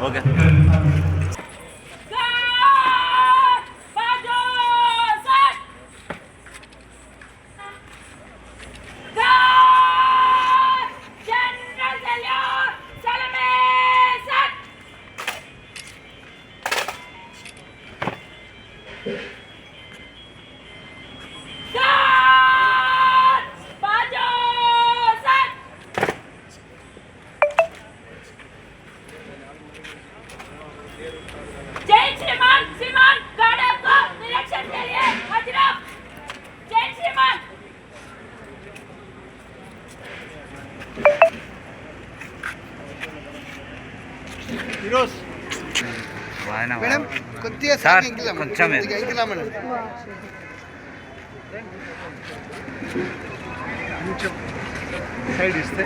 Okay. Sir కొంచెం side ఇస్తే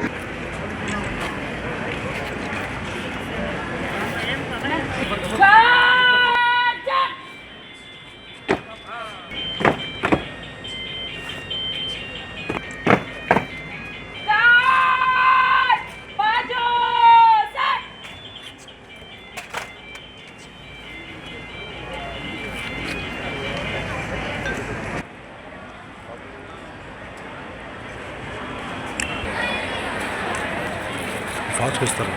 sir sir,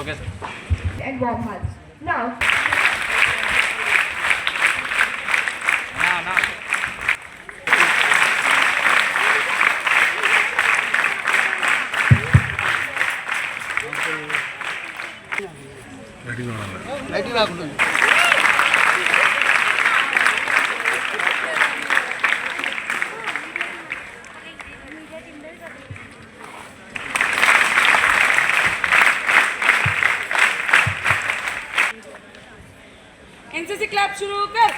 Okay. And warm hearts. Now. Now, now. Lighting on. Lighting on. शुरू कर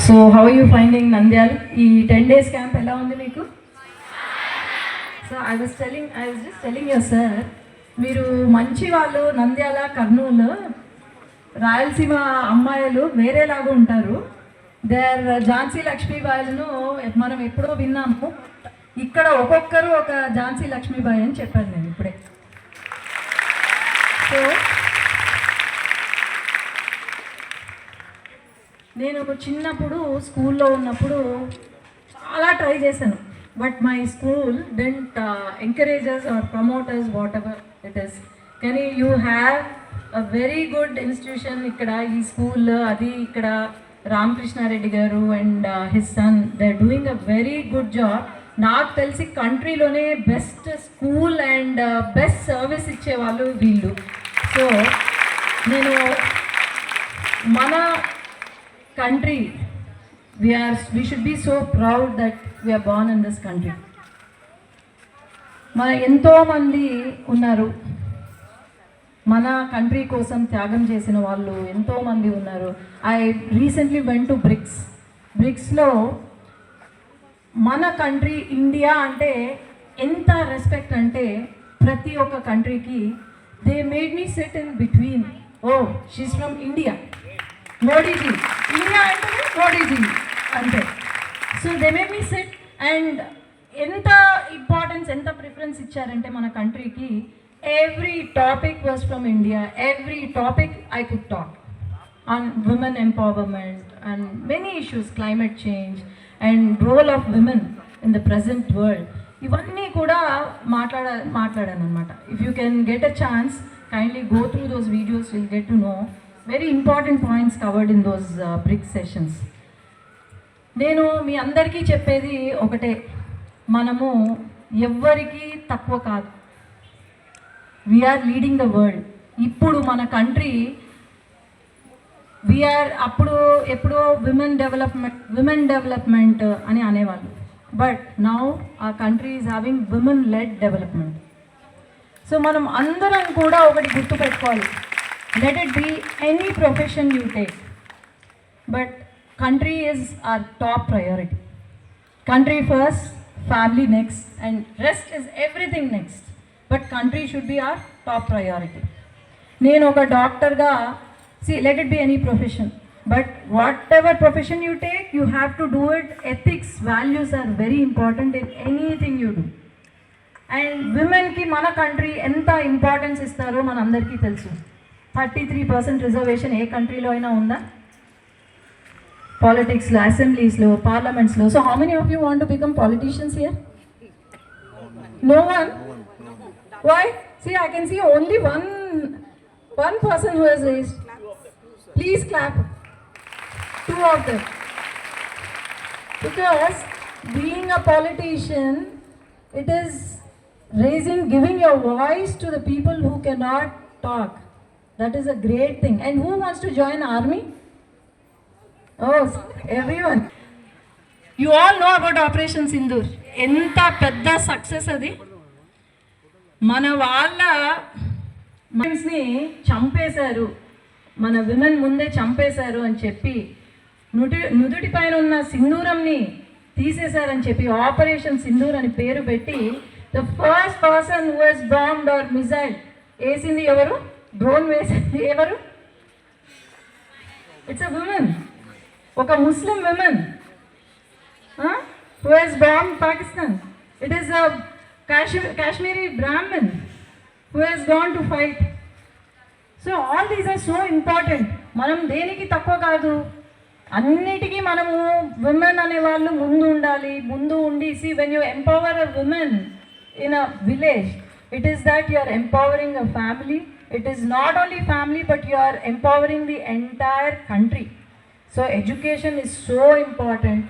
so how you finding Nandyal ఈ ten days camp ఎలా ఉంది మీకు so I was telling I was just telling you sir మీరు మంచి వాళ్ళు నంద్యాల కర్నూలు రాయలసీమ అమ్మాయిలు వేరేలాగా ఉంటారు దే ఆర్ ఝాన్సీ లక్ష్మీబాయిలను మనం ఎప్పుడో విన్నాము ఇక్కడ ఒక్కొక్కరు ఒక ఝాన్సీ లక్ష్మీబాయి అని చెప్పాను నేను ఇప్పుడే. సో నేను ఒక చిన్నప్పుడు స్కూల్లో ఉన్నప్పుడు చాలా ట్రై చేశాను. But my school didn't encourages or promoters whatever it is కానీ you have a very good institution ఇక్కడ ఈ స్కూల్ అది ఇక్కడ Ramakrishna Reddy garu and his son they are doing a very good job నాకు తెలిసి కంట్రీలోనే best school and best service ఇచ్చేవాళ్ళు వీళ్ళు. So నేను మన country we are we should be so proud that we are we in this country మన ఎంతోమంది ఉన్నారు. మన కంట్రీ కోసం త్యాగం చేసిన వాళ్ళు ఎంతోమంది ఉన్నారు. I recently went to BRICS బ్రిక్స్లో మన కంట్రీ ఇండియా అంటే ఎంత రెస్పెక్ట్ అంటే ప్రతి ఒక్క కంట్రీకి they made me sit in between oh she's from India Modiji India అంటే మోడీజీ అంతే. So they made me sit and ఎంత ఇంపార్టెన్స్ ఎంత ప్రిఫరెన్స్ ఇచ్చారంటే మన కంట్రీకి every topic was from India every topic I could talk on women empowerment and many issues climate change and role of women in the present world ఇవన్నీ కూడా మాట్లాడ మాట్లాడాను అనమాట if you can get a chance kindly go through those videos will get to know very important points covered in those brick sessions నేను మీ అందరికీ చెప్పేది ఒకటే. మనము ఎవ్వరికీ తక్కువ కాదు. వీఆర్ లీడింగ్ ద వరల్డ్ ఇప్పుడు మన కంట్రీ వీఆర్ అప్పుడు ఎప్పుడో విమెన్ డెవలప్మెంట్ విమెన్ డెవలప్మెంట్ అని అనేవాళ్ళు. బట్ నౌ ఆ country is having women led development so మనం అందరం కూడా ఒకటి గుర్తుపెట్టుకోవాలి let it be any profession you take but country is our top priority country first family next and rest is everything next but country should be our top priority నేను ఒక డాక్టర్గా see let it be any profession but whatever ever profession take, you have to to it. Ethics, ethics values are very important in anything you and విమెన్కి మన country ఎంత importance ఇస్తారో మన అందరికీ తెలుసు. Thirty three percent reservation ఏ కంట్రీలో అయినా ఉందా? పాలిటిక్స్లో అసెంబ్లీస్లో పార్లమెంట్స్లో so how many of you want to become politicians here no one why see I can see only one one person who has raised please clap. Two of them. because being a politician it is raising giving your voice to the people who cannot talk that is a great thing and who wants to join army oh everyone you all know about operation Sindoor ఎంత పెద్ద success అది మన వాళ్ళ మనిషిని చంపేశారు మన women ముందే చంపేశారు అని చెప్పి నుటి నుదుటి పైన ఉన్న సింధూరంని తీసేశారని చెప్పి ఆపరేషన్ సింధూర్ అని పేరు పెట్టి the first person was has bombed or missile వేసింది ఎవరు? డ్రోన్ వేసింది ఎవరు? ఇట్స్ అ ఉమెన్ ఒక Muslim women who has bomb Pakistan it is a Kashmir Kashmiri Brahmin who has gone to fight so all these are so important మనం దేనికి తక్కువ కాదు? అన్నిటికీ మనము విమెన్ అనే వాళ్ళు ముందు ఉండాలి. ముందు ఉండి see when you empower a women in a village it is that you are empowering a family it is not only family but you are empowering the entire country so education is so important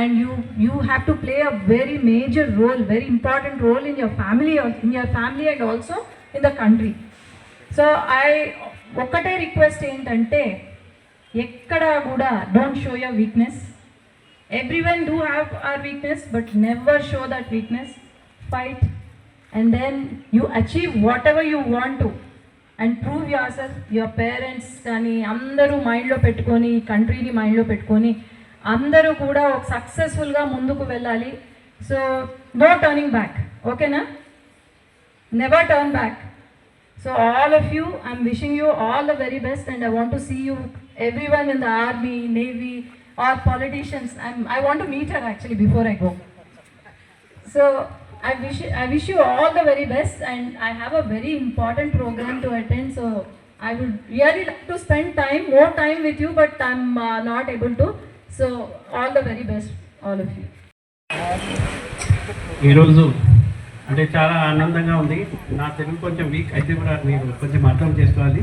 and you you have to play a very major role very important role in your family in your family and also in the country so I ఒక్కటే request ఏంటంటే ఎక్కడ కూడా don't show your weakness everyone do have our weakness but never show that weakness fight and then you achieve whatever you want to and prove yourself your parents కానీ అందరూ మైండ్లో పెట్టుకొని కంట్రీని మైండ్లో పెట్టుకొని అందరూ కూడా ఒక సక్సెస్ఫుల్గా ముందుకు వెళ్ళాలి. సో నో టర్నింగ్ బ్యాక్ ఓకేనా never turn back So all of you, I'm wishing you all the very best and I want to see you, everyone in the army, navy or politicians. I'm, I want to meet her actually before I go. So I wish, I wish you all the very best and I have a very important program to attend. So I would really like to spend time, more time with you, but I'm uh, not able to. So all the very best, all of you. ఈరోజు అంటే చాలా ఆనందంగా ఉంది. నా తెలుగు కొంచెం week అయితే కూడా మీరు కొంచెం అర్థం చేసుకోవాలి.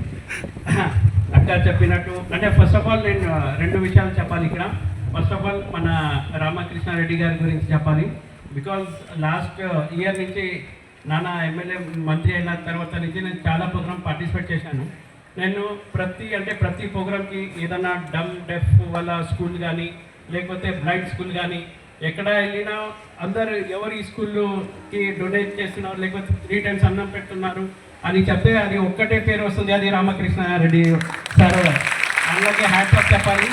అక్క చెప్పినట్టు అంటే ఫస్ట్ ఆఫ్ ఆల్ నేను రెండు విషయాలు చెప్పాలి ఇక్కడ. ఫస్ట్ ఆఫ్ ఆల్ మన రామకృష్ణారెడ్డి గారి గురించి చెప్పాలి. బికాజ్ లాస్ట్ ఇయర్ నుంచి నాన్న ఎమ్మెల్యే మంత్రి అయిన తర్వాత నుంచి నేను చాలా ప్రోగ్రామ్ పార్టిసిపేట్ చేశాను. నేను ప్రతి అంటే ప్రతి ప్రోగ్రామ్కి ఏదైనా డమ్ డెఫ్ వాళ్ళ స్కూల్ కానీ లేకపోతే బ్లైండ్ స్కూల్ కానీ ఎక్కడ వెళ్ళినా అందరు ఎవరు ఈ స్కూల్లోకి డొనేట్ చేస్తున్నారు లేకపోతే త్రీ టైమ్స్ అన్నం పెడుతున్నారు అని చెప్తే అది ఒక్కటే పేరు వస్తుంది అది రామకృష్ణారెడ్డి సార్. అందరికీ హ్యాట్ చెప్పాలి.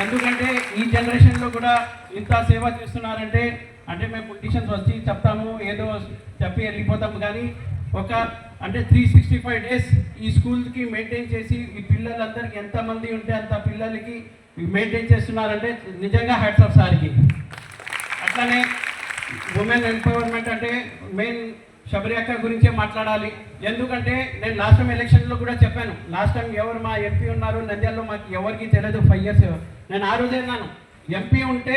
ఎందుకంటే ఈ జనరేషన్లో కూడా ఇంత సేవ చేస్తున్నారంటే అంటే మేము పొలిటీషియన్స్ వచ్చి చెప్తాము ఏదో చెప్పి వెళ్ళిపోతాము కానీ ఒక అంటే త్రీ సిక్స్టీ ఫైవ్ డేస్ ఈ స్కూల్కి మెయింటైన్ చేసి ఈ పిల్లలందరికీ ఎంతమంది ఉంటే అంత పిల్లలకి మెయింటైన్ చేస్తున్నారంటే నిజంగా హ్యాట్స్ ఆఫ్ సార్కి. అట్లానే ఉమెన్ ఎంపవర్మెంట్ అంటే మెయిన్ శబరి అక్క గురించే మాట్లాడాలి. ఎందుకంటే నేను లాస్ట్ టైం ఎలక్షన్లో కూడా చెప్పాను. లాస్ట్ టైం ఎవరు మా ఎంపీ ఉన్నారు నంద్యాలలో మాకు ఎవరికి తెలియదు ఫైవ్ ఇయర్స్ నేను ఆ రోజే అన్నాను. ఎంపీ ఉంటే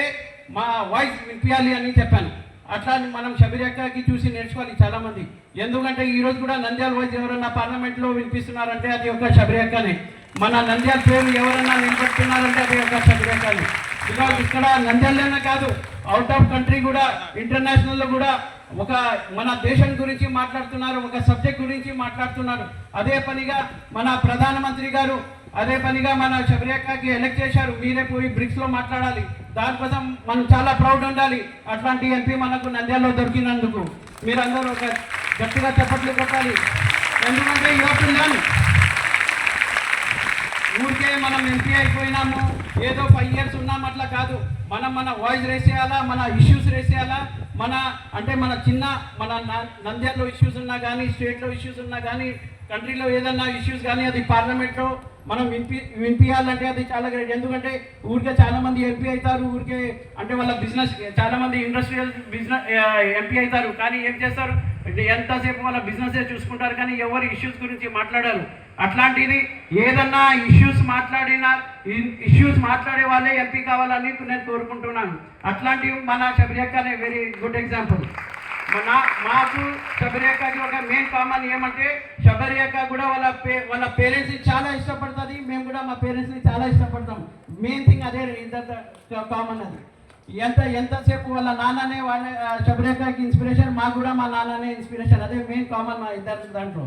మా వాయిస్ వినిపించాలి అని చెప్పాను. అట్లా అని మనం శబరి అక్కకి చూసి నేర్చుకోవాలి చాలామంది. ఎందుకంటే ఈ రోజు కూడా నంద్యాల వాయిస్ ఎవరైనా పార్లమెంట్లో వినిపిస్తున్నారంటే అది ఒక శబరి అక్కనే మన నంద్యాల పేరు ఎవరైనా నిలబెట్టుకున్నారంటే అది ఒక శబరి బికాజ్ ఇక్కడ నంద్యాలలోనే కాదు అవుట్ ఆఫ్ కంట్రీ కూడా ఇంటర్నేషనల్లో కూడా ఒక మన దేశం గురించి మాట్లాడుతున్నారు ఒక సబ్జెక్ట్ గురించి మాట్లాడుతున్నారు. అదే పనిగా మన ప్రధానమంత్రి గారు అదే పనిగా మన శబరియాకి ఎలక్ట్ చేశారు. మీరే పోయి బ్రిక్స్లో మాట్లాడాలి. దానికోసం మనం చాలా ప్రౌడ్ ఉండాలి. అట్లాంటి ఎంపీ మనకు నంద్యాలలో దొరికినందుకు. మీరందరూ ఒక గట్టిగా చప్పట్లు కొట్టాలి. ఎందుకంటే యువకులను అంటే మనం ఎంపీ అయిపోయినాము. ఏదో ఫైవ్ ఇయర్స్ ఉన్నాం అట్లా కాదు. మనం మన వాయిస్ రేసేయాలా మన ఇష్యూస్ రేసేయాలా మన అంటే మన చిన్న మన న- నంద్యాలలో ఇష్యూస్ ఉన్నా కానీ స్టేట్లో ఇష్యూస్ ఉన్నా కానీ కంట్రీలో ఏదన్నా ఇష్యూస్ కానీ అది పార్లమెంట్లో మనం వినిపి వినిపించాలంటే అది చాలా గ్రేట్ ఎందుకంటే ఊరికే చాలా మంది ఎంపీ అవుతారు ఊరికే అంటే వాళ్ళ బిజినెస్ చాలా మంది ఇండస్ట్రియల్ బిజినెస్ ఎంపీ అవుతారు కానీ ఏం చేస్తారు? ఎంతసేపు వాళ్ళ బిజినెస్ చూసుకుంటారు కానీ ఎవరు ఇష్యూస్ గురించి మాట్లాడారు? అట్లాంటిది ఏదన్నా ఇష్యూస్ మాట్లాడినా ఇష్యూస్ మాట్లాడే వాళ్ళే ఎంపీ కావాలని నేను కోరుకుంటున్నాను. అట్లాంటివి మన శబరియాక అనే వెరీ గుడ్ ఎగ్జాంపుల్ మన మాకు శబరియాకకి ఒక మెయిన్ కామన్ ఏమంటే శబరియాక కూడా వాళ్ళ పే వాళ్ళ పేరెంట్స్ని చాలా ఇష్టపడుతుంది మేము కూడా మా పేరెంట్స్ని చాలా ఇష్టపడతాం. మెయిన్ థింగ్ అదే ఇంత కామన్ అది. ఎంత ఎంతసేపు వాళ్ళ నాన్ననే వాళ్ళ శబరియాకకి ఇన్స్పిరేషన్ మాకు కూడా మా నాన్ననే ఇన్స్పిరేషన్ అదే మెయిన్ కామన్ మా ఇద్దరు దాంట్లో.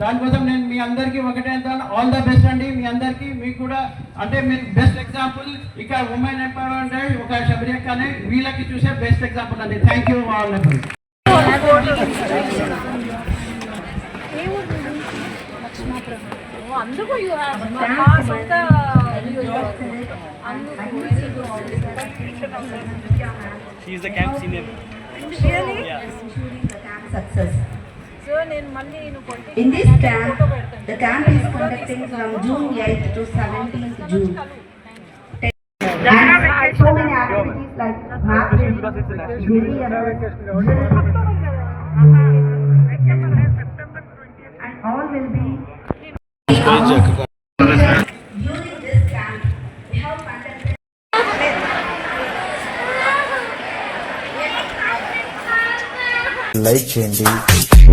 దానికోసం నేను మీ అందరికీ ఒకటే అంటాను. ఆల్ ద బెస్ట్ అండి. మీ అందరికీ మీకు కూడా అంటే మీరు బెస్ట్ ఎగ్జాంపుల్ ఇక్కడ ఉమెన్ ఎంపవర్మెంట్ ఒక శబరియాకనే వీళ్ళకి చూసే బెస్ట్ ఎగ్జాంపుల్ అండి. థ్యాంక్ యూ ఆల్ అందుకు you have మా సొంత Success. In this camp, the camp is conducting from June 8th to 17th June. And so many activities like map reading, daily awareness, and all will be during this camp. We have conducted like చేయండి